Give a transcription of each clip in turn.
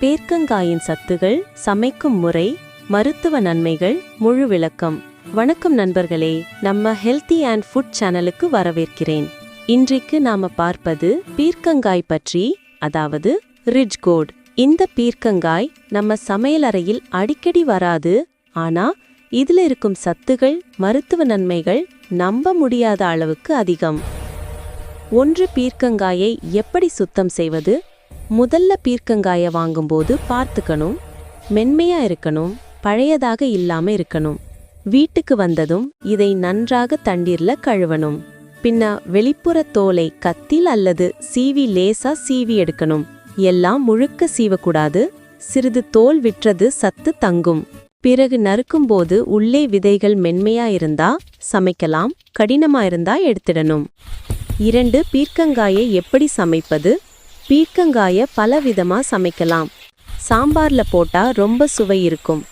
பேர்க்கங்காயின் சத்துகள் சமைக்கும் முறை மருத்துவ நன்மைகள் முழு விளக்கம். வணக்கம் நண்பர்களே நம்ம ஹெல்தி அண்ட் ஃபுட் சேனலுக்கு வரவேற்கிறேன். இன்றைக்கு நாம பார்ப்பது பீர்க்கங்காய் பற்றி அதாவது ரிட்ஜ் கோட் இந்த பீர்க்கங்காய் நம்ம சமையலறையில் அடிக்கடி வராது ஆனா இதுல இருக்கும் சத்துகள் மருத்துவ நன்மைகள் நம்ப முடியாத அளவுக்கு அதிகம். ஒன்று பீர்க்கங்காயை எப்படி சுத்தம் செய்வது? முதல்ல பீர்க்கங்காயை வாங்கும்போது பார்த்துக்கணும் மென்மையாக இருக்கணும் பழையதாக இல்லாமல் இருக்கணும். வீட்டுக்கு வந்ததும் இதை நன்றாக தண்ணீரில் கழுவணும். பின்ன வெளிப்புற தோலை கத்தில் அல்லது சீவி லேசா சீவி எடுக்கணும். எல்லாம் முழுக்க சீவக்கூடாது சிறிது தோல் விற்றது சத்து தங்கும். பிறகு நறுக்கும்போது உள்ளே விதைகள் மென்மையா இருந்தா சமைக்கலாம் கடினமா இருந்தா எடுத்திடணும். இரண்டு பீர்க்கங்காயை எப்படி சமைப்பது? பீர்க்கங்காய பலவிதமா சமைக்கலாம். சாம்பார்ல போட்டா ரொம்ப சுவை இருக்கும்.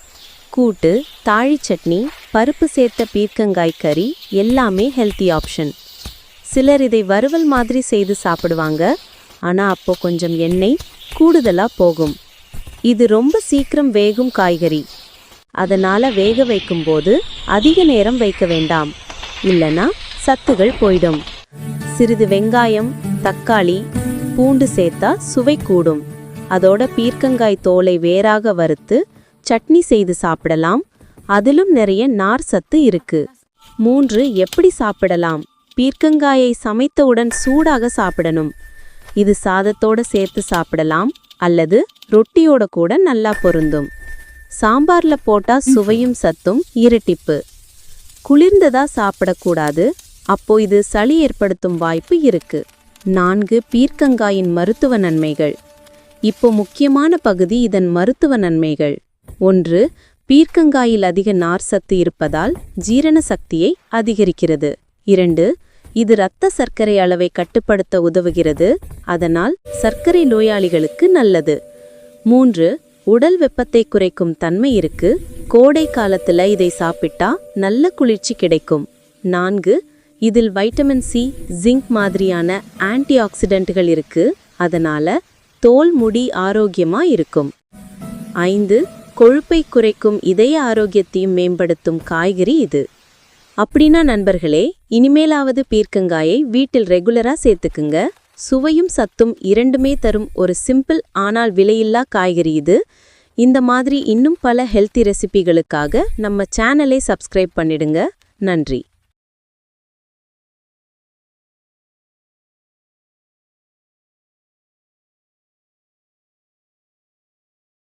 கூட்டு தாழி சட்னி பருப்பு சேர்த்த பீர்க்கங்காய் கறி எல்லாமே ஹெல்த்தி ஆப்ஷன் சிலர் இதை வறுவல் மாதிரி செய்து சாப்பிடுவாங்க. ஆனால் அப்போ கொஞ்சம் எண்ணெய் கூடுதலாக போகும். இது ரொம்ப சீக்கிரம் வேகும் காய்கறி. அதனால் வேக வைக்கும்போது அதிக நேரம் வைக்க வேண்டாம். இல்லைன்னா சத்துகள் போயிடும். சிறிது வெங்காயம் தக்காளி பூண்டு சேர்த்தா சுவை கூடும். அதோட பீர்க்கங்காய் தோலை வேறாக வறுத்து சட்னி செய்து சாப்பிடலாம். அதிலும் நிறைய நார் சத்து இருக்கு. மூன்று எப்படி சாப்பிடலாம்? பீர்க்கங்காயை சமைத்தவுடன் சூடாக சாப்பிடணும். இது சாதத்தோட சேர்த்து சாப்பிடலாம். அல்லது ரொட்டியோட கூட நல்லா பொருந்தும். சாம்பார்ல போட்டா சுவையும் சத்தும் இருட்டிப்பு. குளிர்ந்ததா சாப்பிடக்கூடாது. அப்போ இது சளி ஏற்படுத்தும் வாய்ப்பு இருக்கு. நான்கு பீர்க்கங்காயின் மருத்துவ நன்மைகள். இப்போ முக்கியமான பகுதி இதன் மருத்துவ நன்மைகள். ஒன்று பீர்க்கங்காயில் அதிக நார் சத்து இருப்பதால் ஜீரண சக்தியை அதிகரிக்கிறது. இரண்டு இது இரத்த சர்க்கரை அளவை கட்டுப்படுத்த உதவுகிறது அதனால் சர்க்கரை நோயாளிகளுக்கு நல்லது. மூன்று உடல் வெப்பத்தை குறைக்கும் தன்மை இருக்கு கோடை காலத்துல இதை சாப்பிட்டா நல்ல குளிர்ச்சி கிடைக்கும். நான்கு இதில் வைட்டமின் சி ஜிங்க் மாதிரியான ஆன்டி ஆக்சிடென்ட்கள் இருக்கு. அதனால தோல் முடி ஆரோக்கியமா இருக்கும். ஐந்து கொழுப்பை குறைக்கும் இதய ஆரோக்கியத்தையும் மேம்படுத்தும் காய்கறி இது. அப்படின்னா நண்பர்களே இனிமேலாவது பீர்க்கங்காயை வீட்டில் ரெகுலரா சேர்த்துக்குங்க. சுவையும் சத்தும் இரண்டுமே தரும் ஒரு சிம்பிள் ஆனால் விலையில்லா காய்கறி இது. இந்த மாதிரி இன்னும் பல ஹெல்த்தி ரெசிபிகளுக்காக நம்ம சேனலை சப்ஸ்கிரைப் பண்ணிடுங்க. நன்றி.